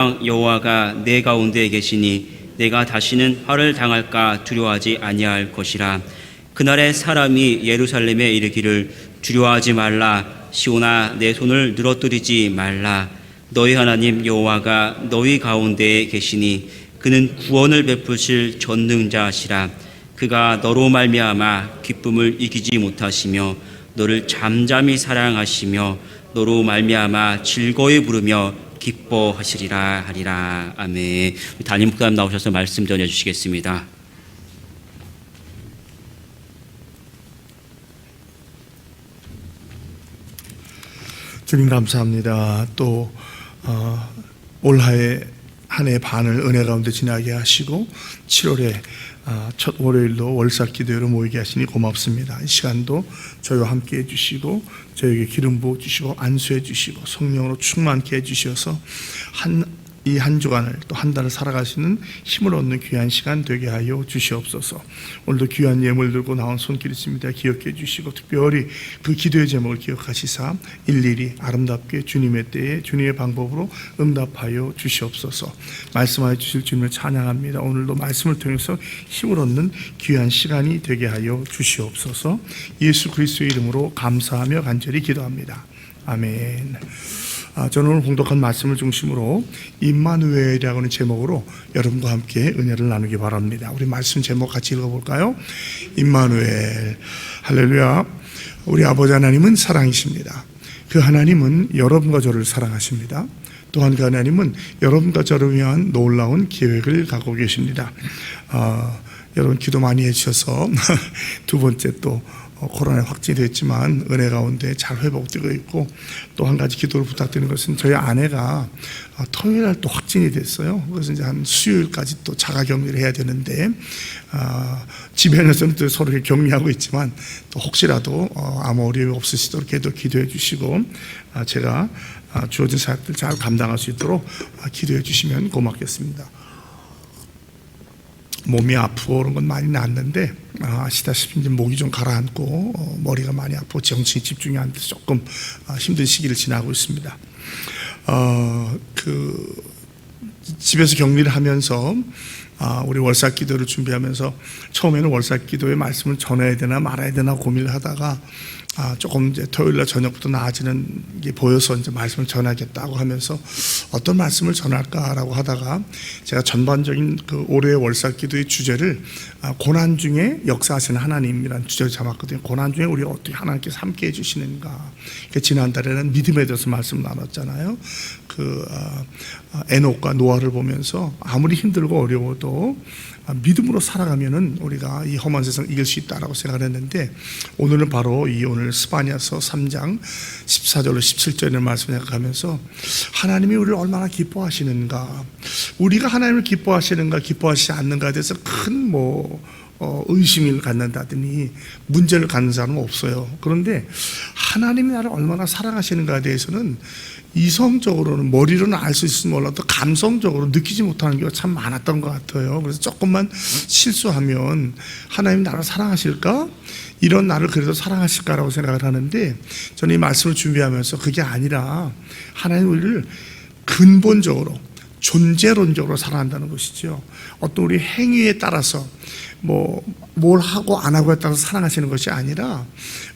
왕 여호와가 내 가운데 계시니 내가 다시는 화를 당할까 두려워하지 아니할 것이라. 그날에 사람이 예루살렘에 이르기를 두려워하지 말라. 시온아 내 손을 늘어뜨리지 말라. 너희 하나님 여호와가 너희 가운데에 계시니 그는 구원을 베푸실 전능자시라. 그가 너로 말미암아 기쁨을 이기지 못하시며 너를 잠잠히 사랑하시며 너로 말미암아 즐거이 부르며 기뻐하시리라 하리라 아멘. 담임 목사님 나오셔서 말씀 전해 주시겠습니다. 주님 감사합니다. 또 어, 올하의 한해 반을 은혜 가운데 지나게 하시고 7월에 어, 첫 월요일로 월삭 기도회로 모이게 하시니 고맙습니다. 이 시간도 저희와 함께 해주시고 저에게 기름 부어 주시고 안수해 주시고 성령으로 충만케 해주셔서 한 이 한 주간을 또 한 달을 살아가시는 힘을 얻는 귀한 시간 되게 하여 주시옵소서. 오늘도 귀한 예물 들고 나온 손길 있습니다. 기억해 주시고 특별히 그 기도의 제목을 기억하시사 일일이 아름답게 주님의 때에 주님의 방법으로 응답하여 주시옵소서. 말씀하여 주실 주님을 찬양합니다. 오늘도 말씀을 통해서 힘을 얻는 귀한 시간이 되게 하여 주시옵소서. 예수 그리스도의 이름으로 감사하며 간절히 기도합니다. 아멘. 아, 저는 오늘 공독한 말씀을 중심으로 임마누엘이라고 하는 제목으로 여러분과 함께 은혜를 나누기 바랍니다. 우리 말씀 제목 같이 읽어볼까요? 임마누엘 할렐루야. 우리 아버지 하나님은 사랑이십니다. 그 하나님은 여러분과 저를 사랑하십니다. 또한 그 하나님은 여러분과 저를 위한 놀라운 계획을 갖고 계십니다. 아, 여러분 기도 많이 해주셔서 두 번째 또 어, 코로나에 확진됐지만 은혜 가운데 잘 회복되고 있고 또 한 가지 기도를 부탁드리는 것은 저희 아내가 어, 토요일 날 또 확진이 됐어요. 그래서 이제 한 수요일까지 또 자가 격리를 해야 되는데 아, 집에서는 또 서로 격리하고 있지만 또 혹시라도 어, 아무 어려움이 없으시도록 계속 기도해 주시고 아, 제가 아, 주어진 사역들 잘 감당할 수 있도록 아, 기도해 주시면 고맙겠습니다. 몸이 아프고 그런 건 많이 났는데 아, 아시다시피 이제 목이 좀 가라앉고 어, 머리가 많이 아프고 정신이 집중이 안 돼서 조금 아, 힘든 시기를 지나고 있습니다. 어, 그 집에서 격리를 하면서 아, 우리 월삭 기도를 준비하면서 처음에는 월삭 기도의 말씀을 전해야 되나 말아야 되나 고민을 하다가 아, 조금 이제 토요일 날 저녁부터 나아지는 게 보여서 이제 말씀을 전하겠다고 하면서 어떤 말씀을 전할까라고 하다가 제가 전반적인 그 올해의 월삭 기도의 주제를 아, 고난 중에 역사하시는 하나님이라는 주제를 잡았거든요. 고난 중에 우리 어떻게 하나님께서 함께 해주시는가. 그 지난달에는 믿음에 대해서 말씀 나눴잖아요. 그 아, 아, 에녹과 노아를 보면서 아무리 힘들고 어려워도 아, 믿음으로 살아가면은 우리가 이 험한 세상 이길 수 있다라고 생각을 했는데 오늘은 바로 이 오늘 스파니아서 3장 14절로 17절의 말씀 생각하면서 하나님이 우리를 얼마나 기뻐하시는가 우리가 하나님을 기뻐하시는가 기뻐하시지 않는가에 대해서 큰 뭐 어, 의심을 갖는다더니 문제를 갖는 사람은 없어요. 그런데 하나님이 나를 얼마나 사랑하시는가에 대해서는 이성적으로는 머리로는 알 수 있으면 몰라도 감성적으로 느끼지 못하는 경우가 참 많았던 것 같아요. 그래서 조금만 실수하면 하나님 나를 사랑하실까? 이런 나를 그래도 사랑하실까라고 생각을 하는데 저는 이 말씀을 준비하면서 그게 아니라 하나님 우리를 근본적으로 존재론적으로 살아간다는 것이죠. 어떤 우리 행위에 따라서 뭐 뭘 하고 안 하고에 따라서 사랑하시는 것이 아니라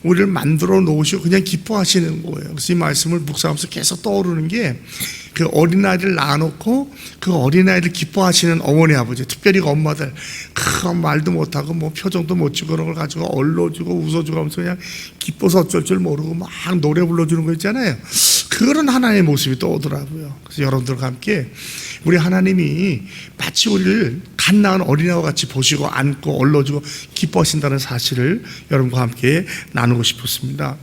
우리를 만들어 놓으시고 그냥 기뻐하시는 거예요. 그래서 이 말씀을 묵상하면서 계속 떠오르는 게 그 어린아이를 낳아놓고 그 어린아이를 기뻐하시는 어머니 아버지 특별히 그 엄마들 그 말도 못하고 뭐 표정도 못 주고 그런 걸 가지고 얼러주고 웃어주고 하면서 그냥 기뻐서 어쩔 줄 모르고 막 노래 불러주는 거 있잖아요. 그런 하나님의 모습이 떠오더라고요. 그래서 여러분들과 함께 우리 하나님이 마치 우리를 갓 낳은 어린아이와 같이 보시고 안고 얼러주고 기뻐하신다는 사실을 여러분과 함께 나누고 싶었습니다.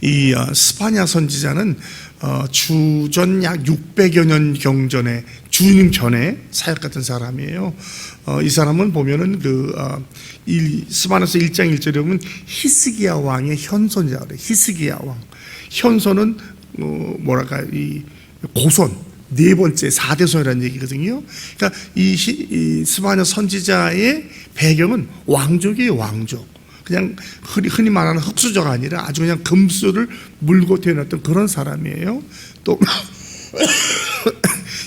이 어, 스파냐 선지자는 어, 주전 약 600여 년 경전에 주님 전에 사역했던 사람이에요. 어, 이 사람은 보면은 그 스바나서 1장 1절에 보면 히스기야 왕의 그래. 히스기야 왕. 현손은 어, 뭐랄까 이 고손 네 번째 사대손이라는 얘기거든요. 그러니까 이, 히- 이 스바냐 선지자의 배경은 왕족이에요, 왕족. 그냥 흔히, 흔히 말하는 흑수저가 아니라 아주 그냥 금수를 물고 태어났던 그런 사람이에요. 또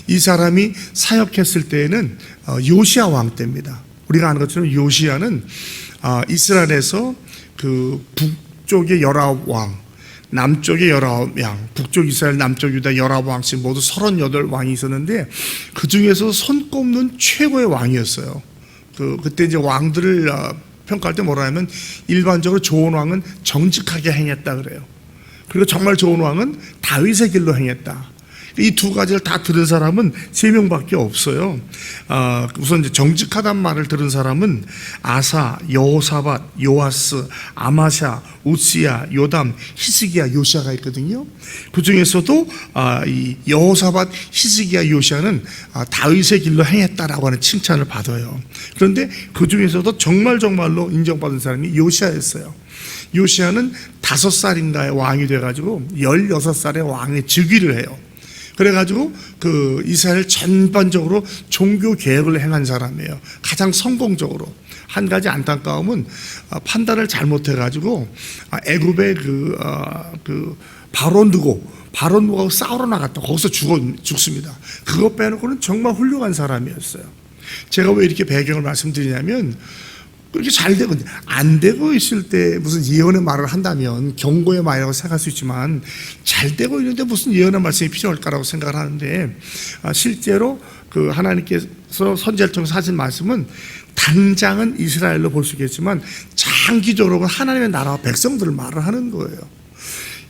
이 사람이 사역했을 때에는 어, 요시아 왕 때입니다. 우리가 아는 것처럼 요시아는 아, 이스라엘에서 그 북쪽의 열아홉 왕, 남쪽의 열아홉 왕, 북쪽 이스라엘, 남쪽 유다 열아홉 왕씩 모두 서른여덟 왕이 있었는데 그 중에서 손꼽는 최고의 왕이었어요. 그 그때 이제 왕들을 어, 평가할 때 뭐라 하면 일반적으로 좋은 왕은 정직하게 행했다 그래요. 그리고 정말 좋은 왕은 다윗의 길로 행했다. 이 두 가지를 다 들은 사람은 세 명밖에 없어요. 아, 우선 이제 정직하단 말을 들은 사람은 아사, 여호사밧, 요아스, 아마샤, 우시야, 요담, 히스기야, 요시아가 있거든요. 그 중에서도 아, 이 여호사밧, 히스기야, 요시아는 아, 다윗의 길로 행했다라고 하는 칭찬을 받아요. 그런데 그 중에서도 정말 정말로 인정받은 사람이 요시아였어요. 요시아는 다섯 살인가에 왕이 돼가지고 열여섯 살에 왕의 즉위를 해요. 그래가지고 그 이스라엘 전반적으로 종교 개혁을 행한 사람이에요. 가장 성공적으로. 한 가지 안타까움은 아, 판단을 잘못해가지고 아, 애굽의 그, 아, 그 바론 누고 바론 누고 싸우러 나갔다. 거기서 죽어, 죽습니다. 그것 빼놓고는 정말 훌륭한 사람이었어요. 제가 왜 이렇게 배경을 말씀드리냐면 그렇게 잘 되고 안 되고 있을 때 무슨 예언의 말을 한다면 경고의 말이라고 생각할 수 있지만 잘 되고 있는데 무슨 예언의 말씀이 필요할까라고 생각을 하는데 아, 실제로 그 하나님께서 선제를 통해서 하신 말씀은 당장은 이스라엘로 볼 수 있겠지만 장기적으로 하나님의 나라와 백성들을 말을 하는 거예요.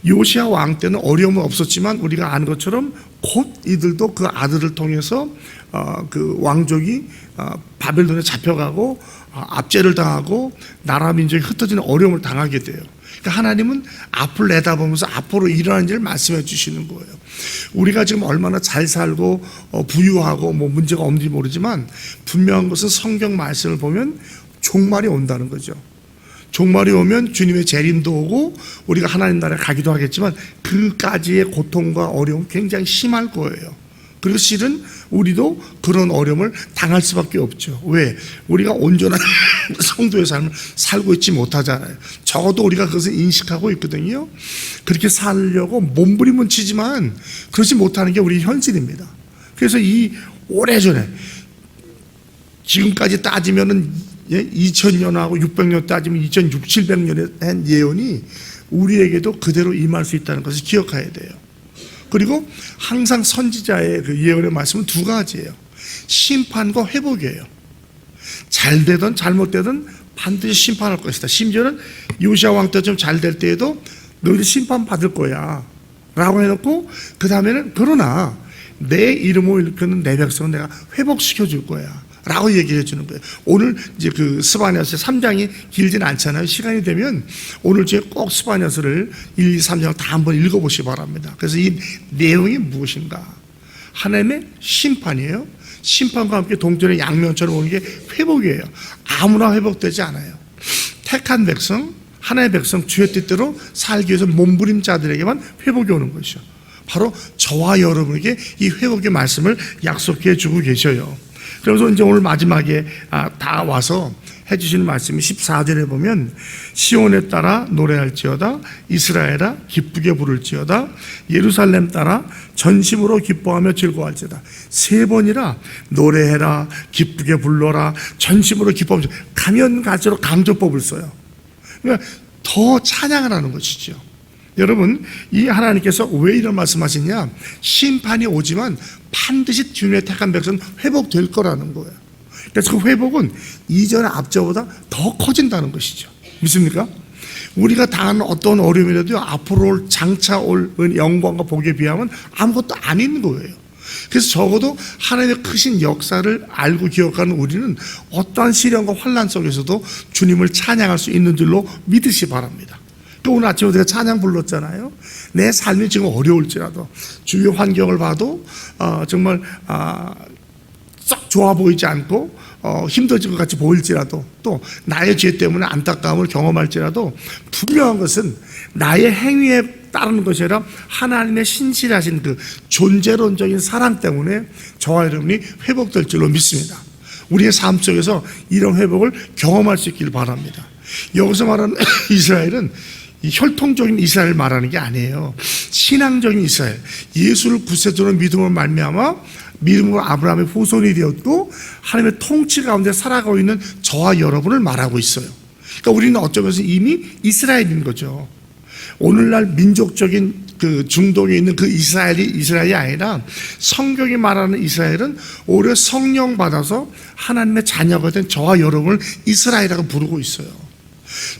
요시아 왕 때는 어려움은 없었지만 우리가 아는 것처럼 곧 이들도 그 아들을 통해서 어, 그 왕족이 어, 바벨론에 잡혀가고 어, 압제를 당하고 나라 민족이 흩어지는 어려움을 당하게 돼요. 그러니까 하나님은 앞을 내다보면서 앞으로 일어나는 일을 말씀해 주시는 거예요. 우리가 지금 얼마나 잘 살고 어, 부유하고 뭐 문제가 없는지 모르지만 분명한 것은 성경 말씀을 보면 종말이 온다는 거죠. 종말이 오면 주님의 재림도 오고 우리가 하나님 나라에 가기도 하겠지만 그까지의 고통과 어려움 굉장히 심할 거예요. 그리고 실은 우리도 그런 어려움을 당할 수밖에 없죠. 왜? 우리가 온전한 성도의 삶을 살고 있지 못하잖아요. 적어도 우리가 그것을 인식하고 있거든요. 그렇게 살려고 몸부림은 치지만 그렇지 못하는 게 우리 현실입니다. 그래서 이 오래전에 지금까지 따지면은 예, 2000년하고 600년 따지면 2600, 700년에 한 예언이 우리에게도 그대로 임할 수 있다는 것을 기억해야 돼요. 그리고 항상 선지자의 그 예언의 말씀은 두 가지예요. 심판과 회복이에요. 잘 되든 잘못되든 반드시 심판할 것이다. 심지어는 요시아 왕때좀잘될 때에도 너희들 심판 받을 거야. 라고 해놓고 그 다음에는 그러나 내 이름을 일컫는 내 백성은 내가 회복시켜 줄 거야. 라고 얘기해 주는 거예요. 오늘 이제 그 스바냐서 3장이 길진 않잖아요. 시간이 되면 오늘 제가 꼭 스바냐서를 1, 2, 3장을 다 한번 읽어보시기 바랍니다. 그래서 이 내용이 무엇인가? 하나님의 심판이에요. 심판과 함께 동전의 양면처럼 오는 게 회복이에요. 아무나 회복되지 않아요. 택한 백성, 하나의 백성, 주의 뜻대로 살기 위해서 몸부림자들에게만 회복이 오는 것이죠. 바로 저와 여러분에게 이 회복의 말씀을 약속해 주고 계셔요. 그래서 이제 오늘 마지막에 아, 다 와서 해주시는 말씀이 14절에 보면 시온에 따라 노래할지어다 이스라엘아 기쁘게 부를지어다 예루살렘 따라 전심으로 기뻐하며 즐거워할지어다. 세 번이라 노래해라 기쁘게 불러라 전심으로 기뻐하며 가면 갈수록 강조법을 써요. 그러니까 더 찬양을 하는 것이죠 여러분 이 하나님께서 왜 이런 말씀하시냐? 심판이 오지만 반드시 주님의 택한 백성은 회복될 거라는 거예요. 그래서 그 회복은 이전의 앞저보다 더 커진다는 것이죠. 믿습니까? 우리가 당하는 어떤 어려움이라도 앞으로 올 장차 올 영광과 복에 비하면 아무것도 아닌 거예요. 그래서 적어도 하나님의 크신 역사를 알고 기억하는 우리는 어떠한 시련과 환란 속에서도 주님을 찬양할 수 있는 줄로 믿으시 바랍니다 또 오늘 아침에 우리가 찬양 불렀잖아요. 내 삶이 지금 어려울지라도 주위 환경을 봐도 어, 정말 아, 썩 좋아 보이지 않고 어, 힘들어질 것 같이 보일지라도 또 나의 죄 때문에 안타까움을 경험할지라도 분명한 것은 나의 행위에 따르는 것이 아니라 하나님의 신실하신 그 존재론적인 사랑 때문에 저와 여러분이 회복될 줄로 믿습니다. 우리의 삶 속에서 이런 회복을 경험할 수 있기를 바랍니다. 여기서 말하는 이스라엘은 이 혈통적인 이스라엘 말하는 게 아니에요. 신앙적인 이스라엘. 예수를 구세주로 믿음으로 말미암아 믿음으로 아브라함의 후손이 되었고 하나님의 통치 가운데 살아가고 있는 저와 여러분을 말하고 있어요. 그러니까 우리는 어쩌면서 이미 이스라엘인 거죠. 오늘날 민족적인 그 중동에 있는 그 이스라엘이 이스라엘이 아니라 성경이 말하는 이스라엘은 오히려 성령 받아서 하나님의 자녀가 된 저와 여러분을 이스라엘이라고 부르고 있어요.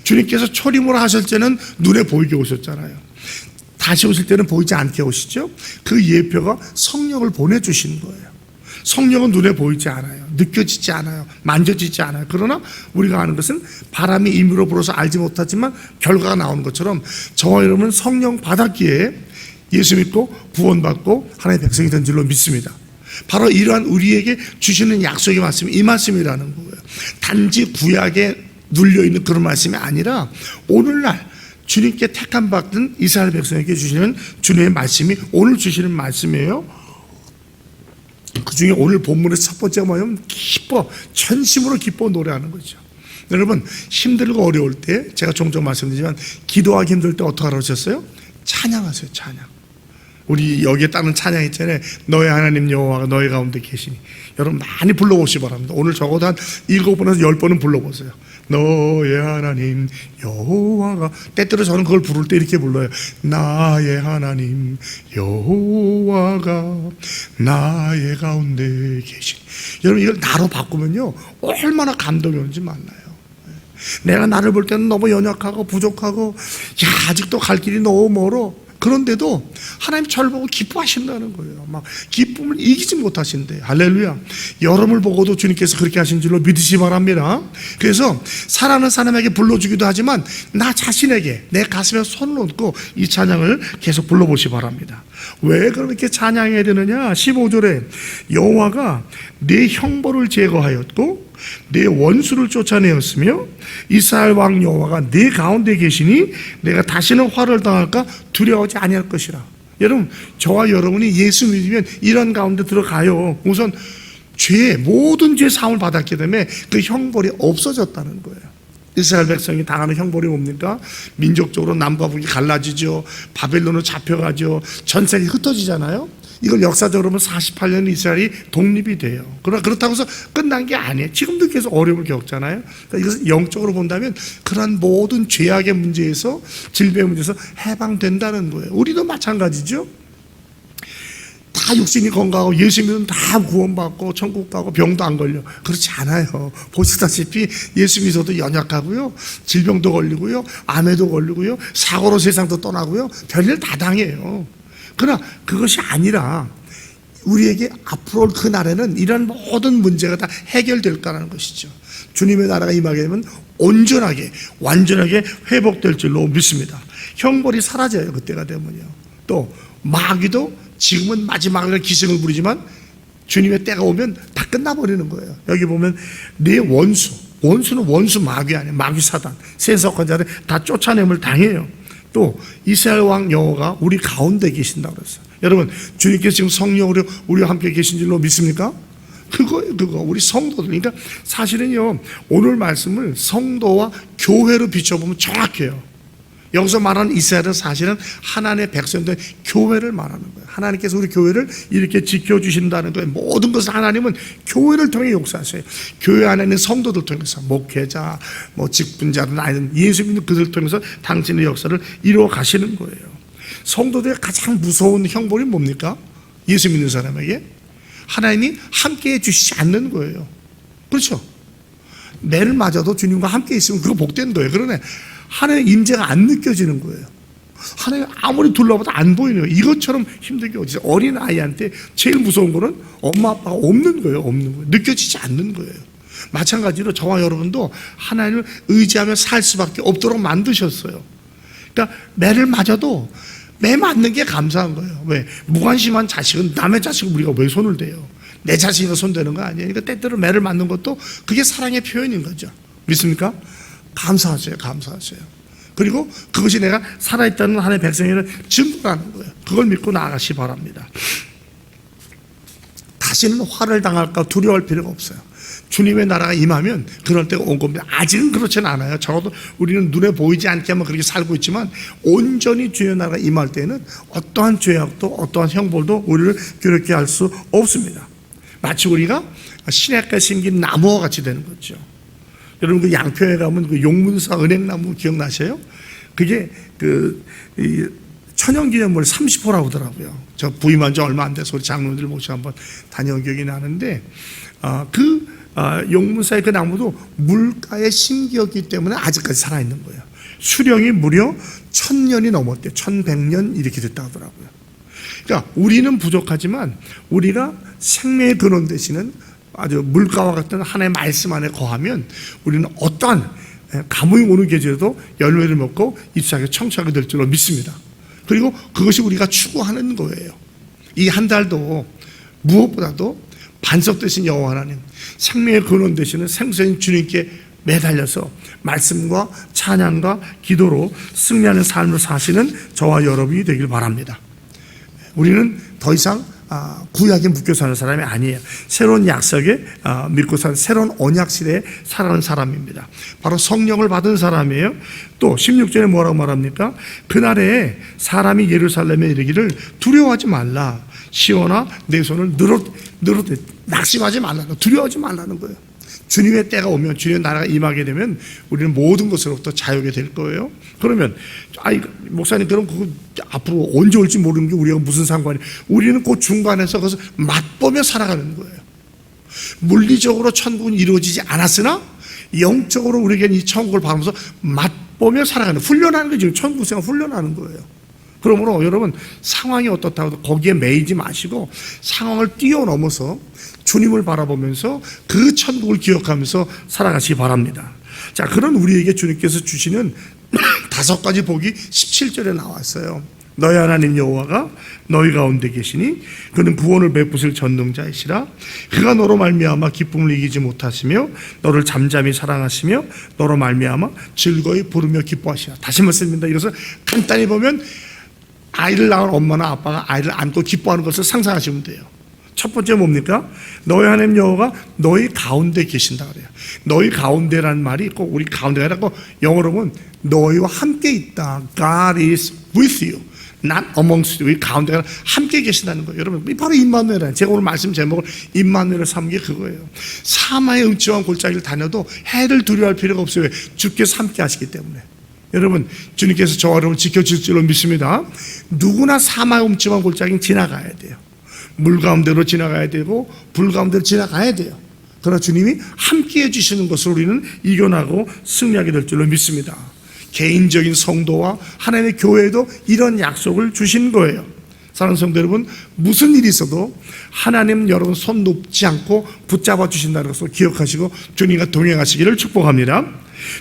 주님께서 초림으로 하실 때는 눈에 보이게 오셨잖아요. 다시 오실 때는 보이지 않게 오시죠. 그 예표가 성령을 보내주시는 거예요. 성령은 눈에 보이지 않아요. 느껴지지 않아요. 만져지지 않아요. 그러나 우리가 아는 것은 바람이 임으로 불어서 알지 못하지만 결과가 나오는 것처럼 저와 여러분은 성령 받았기에 예수 믿고 구원받고 하나님의 백성이 된 줄로 믿습니다. 바로 이러한 우리에게 주시는 약속의 말씀이 이 말씀이라는 거예요. 단지 구약에 눌려 있는 그런 말씀이 아니라 오늘날 주님께 택함 받은 이스라엘 백성에게 주시는 주님의 말씀이 오늘 주시는 말씀이에요. 그 중에 오늘 본문의 첫 번째가 뭐냐면 기뻐 전심으로 기뻐 노래하는 거죠. 여러분 힘들고 어려울 때 제가 종종 말씀드리지만 기도하기 힘들 때 어떻게 하셨어요? 찬양하세요. 찬양. 우리 여기에 따른 찬양 있잖아요. 너의 하나님 여호와가 너희 가운데 계시니. 여러분 많이 불러보시 바랍니다. 오늘 적어도 한 일곱 번에서 열 번은 불러보세요. 너의 하나님 여호와가 때때로 저는 그걸 부를 때 이렇게 불러요. 나의 하나님 여호와가 나의 가운데 계시니. 여러분 이걸 나로 바꾸면요 얼마나 감동이 오는지 만나요. 내가 나를 볼 때는 너무 연약하고 부족하고 야 아직도 갈 길이 너무 멀어 그런데도 하나님 저를 보고 기뻐하신다는 거예요. 막 기쁨을 이기지 못하신대. 할렐루야. 여러분을 보고도 주님께서 그렇게 하신 줄로 믿으시 기 바랍니다. 그래서 사랑하는 사람에게 불러주기도 하지만 나 자신에게 내 가슴에 손을 얹고 이 찬양을 계속 불러보시 기 바랍니다. 왜 그렇게 찬양해야 되느냐? 15절에 여호와가 내 형벌을 제거하였고 내 원수를 쫓아내었으며 이스라엘 왕 여호와가 내 가운데 계시니 내가 다시는 화를 당할까 두려워하지 아니할 것이라. 여러분 저와 여러분이 예수 믿으면 이런 가운데 들어가요. 우선 죄 모든 죄 사함을 받았기 때문에 그 형벌이 없어졌다는 거예요. 이스라엘 백성이 당하는 형벌이 뭡니까? 민족적으로 남과 북이 갈라지죠. 바벨론으로 잡혀가죠. 전 세계 흩어지잖아요. 이걸 역사적으로 보면 48년 이스라엘이 독립이 돼요. 그러나 그렇다고 해서 끝난 게 아니에요. 지금도 계속 어려움을 겪잖아요. 그러니까 이것을 영적으로 본다면 그러한 모든 죄악의 문제에서 질병의 문제에서 해방된다는 거예요. 우리도 마찬가지죠. 다 육신이 건강하고 예수 믿으면 다 구원받고 천국 가고 병도 안 걸려. 그렇지 않아요. 보시다시피 예수 믿어도 연약하고요. 질병도 걸리고요. 암에도 걸리고요. 사고로 세상도 떠나고요. 별일 다 당해요. 그러나 그것이 아니라 우리에게 앞으로 올 그 날에는 이런 모든 문제가 다 해결될 거라는 것이죠. 주님의 나라가 임하게 되면 온전하게 완전하게 회복될 줄로 믿습니다. 형벌이 사라져요. 그때가 되면요. 또 마귀도 지금은 마지막에 기승을 부리지만 주님의 때가 오면 다 끝나버리는 거예요. 여기 보면 내 원수, 원수는 원수 마귀 아니에요. 마귀 사단, 세속권자를 다 쫓아냄을 당해요. 또 이스라엘 왕 여호가 우리 가운데 계신다고 그랬어요. 여러분 주님께서 지금 성령으로 우리와 함께 계신 줄로 믿습니까? 그거예요, 그거. 우리 성도들. 그러니까 사실은요, 오늘 말씀을 성도와 교회로 비춰보면 정확해요. 여기서 말하는 이스라엘은 사실은 하나님의 백성들 교회를 말하는 거예요. 하나님께서 우리 교회를 이렇게 지켜주신다는 거예요. 모든 것을 하나님은 교회를 통해 역사하세요. 교회 안에 있는 성도들 통해서 목회자, 뭐 직분자든 아니든 예수 믿는 그들 통해서 당신의 역사를 이루어 가시는 거예요. 성도들의 가장 무서운 형벌이 뭡니까? 예수 믿는 사람에게 하나님이 함께 해주시지 않는 거예요. 그렇죠? 매를 맞아도 주님과 함께 있으면 그거 복된 거예요. 그러네. 하나님의 임재가 안 느껴지는 거예요. 하나님 아무리 둘러봐도 안 보이는 거예요. 이것처럼 힘든 게 어디. 어린 아이한테 제일 무서운 거는 엄마 아빠가 없는 거예요. 없는 거예요. 느껴지지 않는 거예요. 마찬가지로 저와 여러분도 하나님을 의지하며 살 수밖에 없도록 만드셨어요. 그러니까 매를 맞아도 매 맞는 게 감사한 거예요. 왜? 무관심한 자식은 남의 자식을 우리가 왜 손을 대요? 내 자식이 손대는 거 아니에요. 그러니까 때때로 매를 맞는 것도 그게 사랑의 표현인 거죠. 믿습니까? 감사하세요. 감사하세요. 그리고 그것이 내가 살아있다는 하나의 백성에는 증거라는 거예요. 그걸 믿고 나아가시 바랍니다. 다시는 화를 당할까 두려워할 필요가 없어요. 주님의 나라가 임하면 그럴 때가 온 겁니다. 아직은 그렇지는 않아요. 적어도 우리는 눈에 보이지 않게만 그렇게 살고 있지만 온전히 주의 나라가 임할 때는 어떠한 죄악도 어떠한 형벌도 우리를 괴롭게 할 수 없습니다. 마치 우리가 시냇가에 심긴 나무와 같이 되는 거죠. 여러분 그 양평에 가면 그 용문사 은행나무 기억나세요? 그게 그 이 천연기념물 30호라고 하더라고요. 저 부임한 지 얼마 안 돼서 우리 장로들 모시고 한번 다녀온 기억이 나는데 아, 그 아, 용문사의 그 나무도 물가에 심기였기 때문에 아직까지 살아있는 거예요. 수령이 무려 천년이 넘었대요. 천백년 이렇게 됐다 하더라고요. 그러니까 우리는 부족하지만 우리가 생명의 근원 되시는 아주 물가와 같은 하나님의 말씀 안에 거하면 우리는 어떠한 감흥이 오는 계절에도 열매를 먹고 잎사귀 청취하게 될 줄로 믿습니다. 그리고 그것이 우리가 추구하는 거예요. 이 한 달도 무엇보다도 반석 되신 여호와 하나님, 생명의 근원 되시는 생수인 주님께 매달려서 말씀과 찬양과 기도로 승리하는 삶을 사시는 저와 여러분이 되길 바랍니다. 우리는 더 이상 아, 구약에 묶여 사는 사람이 아니에요. 새로운 약속에 아, 믿고 사는 새로운 언약 시대에 살아가는 사람입니다. 바로 성령을 받은 사람이에요. 또 16절에 뭐라고 말합니까? 그날에 사람이 예루살렘에 이르기를 두려워하지 말라. 시온아 내 손을 늘어 늘어 낙심하지 말라는 두려워하지 말라는 거예요. 주님의 때가 오면 주님의 나라가 임하게 되면 우리는 모든 것으로부터 자유게 될 거예요. 그러면 아이 목사님 그럼 그거 앞으로 언제 올지 모르는 게 우리가 무슨 상관이? 우리는 그 중간에서 그것을 맛보며 살아가는 거예요. 물리적으로 천국은 이루어지지 않았으나 영적으로 우리에게는 이 천국을 바라면서 맛보며 살아가는 훈련하는 게 지금 천국 생활 훈련하는 거예요. 그러므로 여러분 상황이 어떻다고 거기에 매이지 마시고 상황을 뛰어넘어서 주님을 바라보면서 그 천국을 기억하면서 살아가시기 바랍니다. 자, 그런 우리에게 주님께서 주시는 다섯 가지 복이 17절에 나왔어요. 너희 하나님 여호와가 너희 가운데 계시니 그는 구원을 베푸실 전능자이시라 그가 너로 말미암아 기쁨을 이기지 못하시며 너를 잠잠히 사랑하시며 너로 말미암아 즐거이 부르며 기뻐하시라 다시 말씀입니다 이것을 간단히 보면 아이를 낳은 엄마나 아빠가 아이를 안고 기뻐하는 것을 상상하시면 돼요 첫 번째 뭡니까? 너희 하나님 여호가 너희 가운데 계신다 그래요. 너희 가운데라는 말이 꼭 우리 가운데가 아니라 영어로 보면 너희와 함께 있다. God is with you. not amongst you. 이 가운데가 함께 계신다는 거예요. 여러분, 이 바로 임마누엘이에요. 제가 오늘 말씀 제목을 임마누엘을 삼은 게 그거예요. 사마의 음침한 골짜기를 다녀도 해를 두려워할 필요가 없어요. 왜? 주께서 함께 하시기 때문에. 여러분, 주님께서 저와 여러분 지켜줄 줄로 믿습니다. 누구나 사마의 음침한 골짜기는 지나가야 돼요. 물 가운데로 지나가야 되고 불 가운데로 지나가야 돼요. 그러나 주님이 함께 해주시는 것을 우리는 이겨나고 승리하게 될 줄로 믿습니다. 개인적인 성도와 하나님의 교회에도 이런 약속을 주신 거예요. 사랑하는 성도 여러분, 무슨 일이 있어도 하나님 여러분 손 놓지 않고 붙잡아 주신다는 것을 기억하시고 주님과 동행하시기를 축복합니다.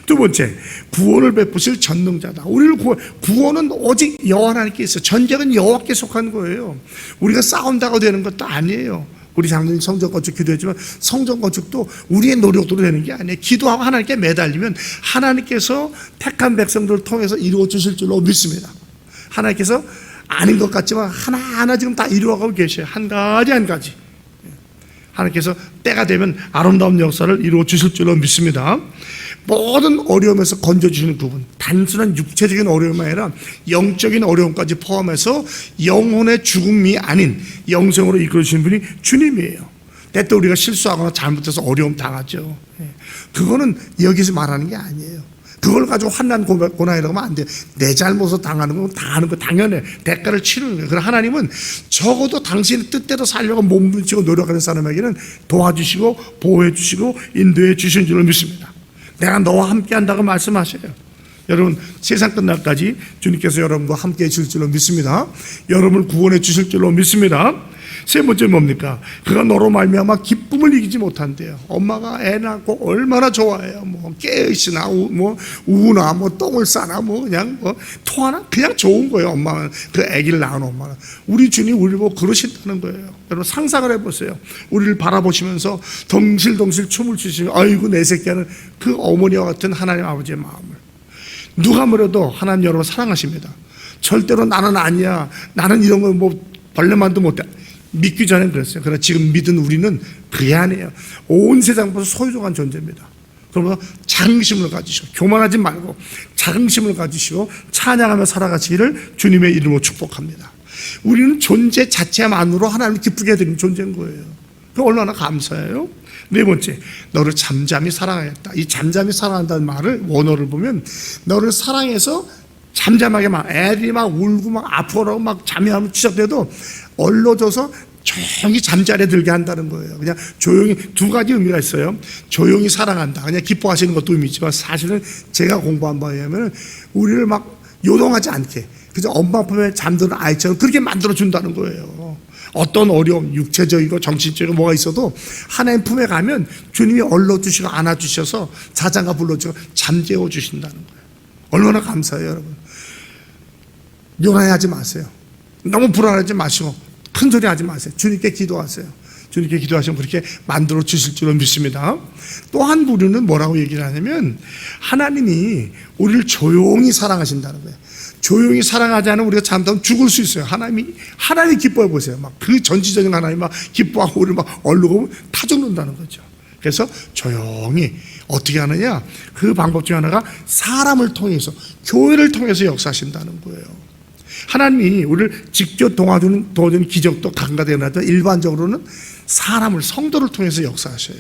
두 번째, 구원을 베푸실 전능자다. 우리를 구원, 구원은 오직 여호와 하나님께 있어. 전쟁은 여호와께 속한 거예요. 우리가 싸운다고 되는 것도 아니에요. 우리 장로님 성전 건축 기도했지만 성전 건축도 우리의 노력으로 되는 게 아니에요. 기도하고 하나님께 매달리면 하나님께서 택한 백성들을 통해서 이루어 주실 줄로 믿습니다. 하나님께서 아닌 것 같지만 하나하나 지금 다 이루어가고 계셔요. 한 가지 한 가지. 하나님께서 때가 되면 아름다운 역사를 이루어 주실 줄로 믿습니다. 모든 어려움에서 건져주시는 부분, 단순한 육체적인 어려움이 아니라 영적인 어려움까지 포함해서 영혼의 죽음이 아닌 영성으로 이끌어주시는 분이 주님이에요. 때때 우리가 실수하거나 잘못해서 어려움 당하죠. 예. 그거는 여기서 말하는 게 아니에요. 그걸 가지고 환난 고난이라고 하면 안 돼요. 내 잘못을 당하는 건 당하는 거 당연해. 대가를 치르는 거예요. 그러나 하나님은 적어도 당신의 뜻대로 살려고 몸부림치고 노력하는 사람에게는 도와주시고 보호해 주시고 인도해 주신 줄로 믿습니다. 내가 너와 함께 한다고 말씀하셔요. 여러분 세상 끝날까지 주님께서 여러분과 함께 해주실 줄로 믿습니다. 여러분을 구원해 주실 줄로 믿습니다. 세 번째 뭡니까? 그가 너로 말미암아 기쁨을 이기지 못한대요. 엄마가 애 낳고 얼마나 좋아해요. 뭐 깨으시나 우, 뭐 우나 뭐 똥을 싸나 뭐 그냥 뭐 토하나 그냥 좋은 거예요. 엄마는 그 아기를 낳은 엄마는 우리 주님 우리를 보고 그러신다는 거예요. 여러분 상상을 해보세요. 우리를 바라보시면서 덩실덩실 춤을 추시면 아이고 내 새끼는 그 어머니와 같은 하나님 아버지의 마음을 누가 뭐래도 하나님 여러분 사랑하십니다. 절대로 나는 아니야. 나는 이런 거뭐 벌레만도 못해. 믿기 전엔 그랬어요. 그러나 지금 믿은 우리는 그게 아니에요. 온 세상보다 소유종한 존재입니다. 그러면서 자긍심을 가지시고 교만하지 말고 자긍심을 가지시고 찬양하며 살아가시기를 주님의 이름으로 축복합니다. 우리는 존재 자체만으로 하나님을 기쁘게 해드리는 존재인 거예요. 그 얼마나 감사해요. 네 번째, 너를 잠잠히 사랑하겠다. 이 잠잠히 사랑한다는 말을 원어를 보면 너를 사랑해서 잠잠하게 막 애들이 막 울고 막 아프고 막 잠이 하면 시작돼도 얼러져서 조용히 잠자리에 들게 한다는 거예요. 그냥 조용히 두 가지 의미가 있어요. 조용히 사랑한다. 그냥 기뻐하시는 것도 의미지만 사실은 제가 공부한 바에 의하면 우리를 막 요동하지 않게 그저 엄마 품에 잠드는 아이처럼 그렇게 만들어 준다는 거예요. 어떤 어려움, 육체적이고 정신적이고 뭐가 있어도 하나님 품에 가면 주님이 얼러 주시고 안아 주셔서 자장가 불러 주고 잠재워 주신다는 거예요. 얼마나 감사해요, 여러분. 요란해하지 마세요. 너무 불안하지 마시고 큰 소리 하지 마세요. 주님께 기도하세요. 주님께 기도하시면 그렇게 만들어 주실 줄로 믿습니다. 또 한 부류는 뭐라고 얘기를 하냐면 하나님이 우리를 조용히 사랑하신다는 거예요. 조용히 사랑하지 않으면 우리가 잘못하면 죽을 수 있어요. 하나님이 하나님 기뻐해 보세요. 막 그 전지적인 하나님 막 기뻐하고 우리를 막 얼르고 타 죽는다는 거죠. 그래서 조용히 어떻게 하느냐? 그 방법 중 하나가 사람을 통해서 교회를 통해서 역사하신다는 거예요. 하나님이 우리를 직접 도와주는 도와주는 기적도 간가되나도 일반적으로는 사람을 성도를 통해서 역사하셔요.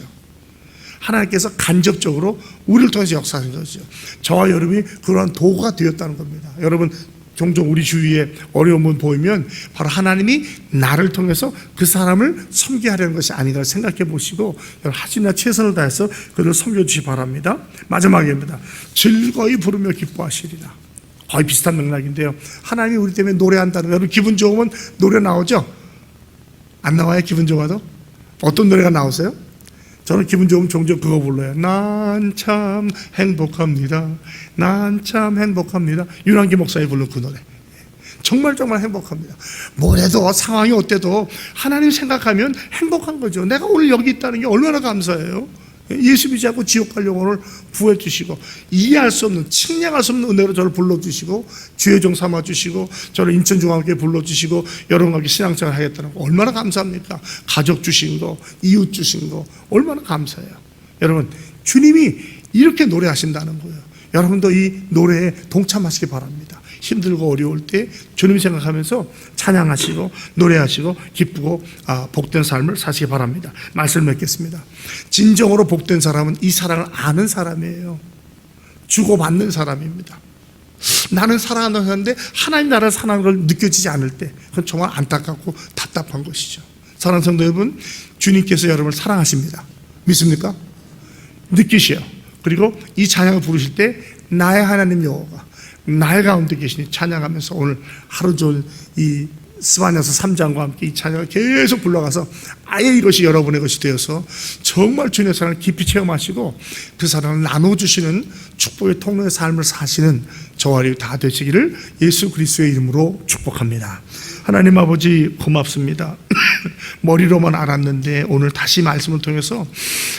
하나님께서 간접적으로 우리를 통해서 역사하신 거죠. 저와 여러분이 그러한 도구가 되었다는 겁니다. 여러분 종종 우리 주위에 어려운 분 보이면 바로 하나님이 나를 통해서 그 사람을 섬기하려는 것이 아닌가 생각해 보시고 하시나 최선을 다해서 그를 섬겨 주시 기 바랍니다. 마지막입니다. 즐거이 부르며 기뻐하시리라. 거의 비슷한 맥락인데요. 하나님이 우리 때문에 노래한다는 거. 여러분 기분 좋으면 노래 나오죠? 안 나와요? 기분 좋아도? 어떤 노래가 나오세요? 저는 기분 좋으면 종종 그거 불러요. 난 참 행복합니다. 난 참 행복합니다. 윤한기 목사님 부른 그 노래. 정말 정말 행복합니다. 뭐래도 상황이 어때도 하나님 생각하면 행복한 거죠. 내가 오늘 여기 있다는 게 얼마나 감사해요. 예수 믿지 않고 지옥 갈 영혼을 구해 주시고 이해할 수 없는 측량할 수 없는 은혜로 저를 불러 주시고 주의 종 삼아 주시고 저를 인천중앙교회 불러 주시고 여러분과 신앙생활 하겠다는 거 얼마나 감사합니까? 가족 주신 거, 이웃 주신 거 얼마나 감사해요. 여러분 주님이 이렇게 노래하신다는 거예요. 여러분도 이 노래에 동참하시기 바랍니다. 힘들고 어려울 때 주님 생각하면서 찬양하시고 노래하시고 기쁘고 아, 복된 삶을 사시기 바랍니다. 말씀 맺겠습니다. 진정으로 복된 사람은 이 사랑을 아는 사람이에요. 주고받는 사람입니다. 나는 사랑한다고 하는데 하나님 나라를 사랑하는 걸 느껴지지 않을 때 그건 정말 안타깝고 답답한 것이죠. 사랑하는 성도 여러분, 주님께서 여러분을 사랑하십니다. 믿습니까? 느끼시오. 그리고 이 찬양을 부르실 때 나의 하나님 여호와 가 나의 가운데 계시니 찬양하면서 오늘 하루 종일 이 스바냐서 3장과 함께 이 찬양을 계속 불러가서 아예 이것이 여러분의 것이 되어서 정말 주님의 사랑을 깊이 체험하시고 그 사랑을 나눠주시는 축복의 통로의 삶을 사시는 저와 다 되시기를 예수 그리스도의 이름으로 축복합니다. 하나님 아버지 고맙습니다. 머리로만 알았는데 오늘 다시 말씀을 통해서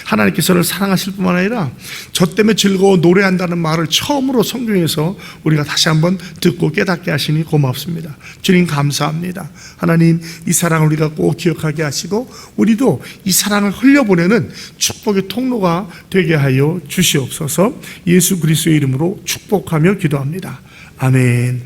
하나님께서 저를 사랑하실 뿐만 아니라 저 때문에 즐거워 노래한다는 말을 처음으로 성경에서 우리가 다시 한번 듣고 깨닫게 하시니 고맙습니다. 주님 감사합니다. 하나님 이 사랑을 우리가 꼭 기억하게 하시고 우리도 이 사랑을 흘려보내는 축복의 통로가 되게 하여 주시옵소서 예수 그리스도의 이름으로 축복하며 기도합니다. 아멘.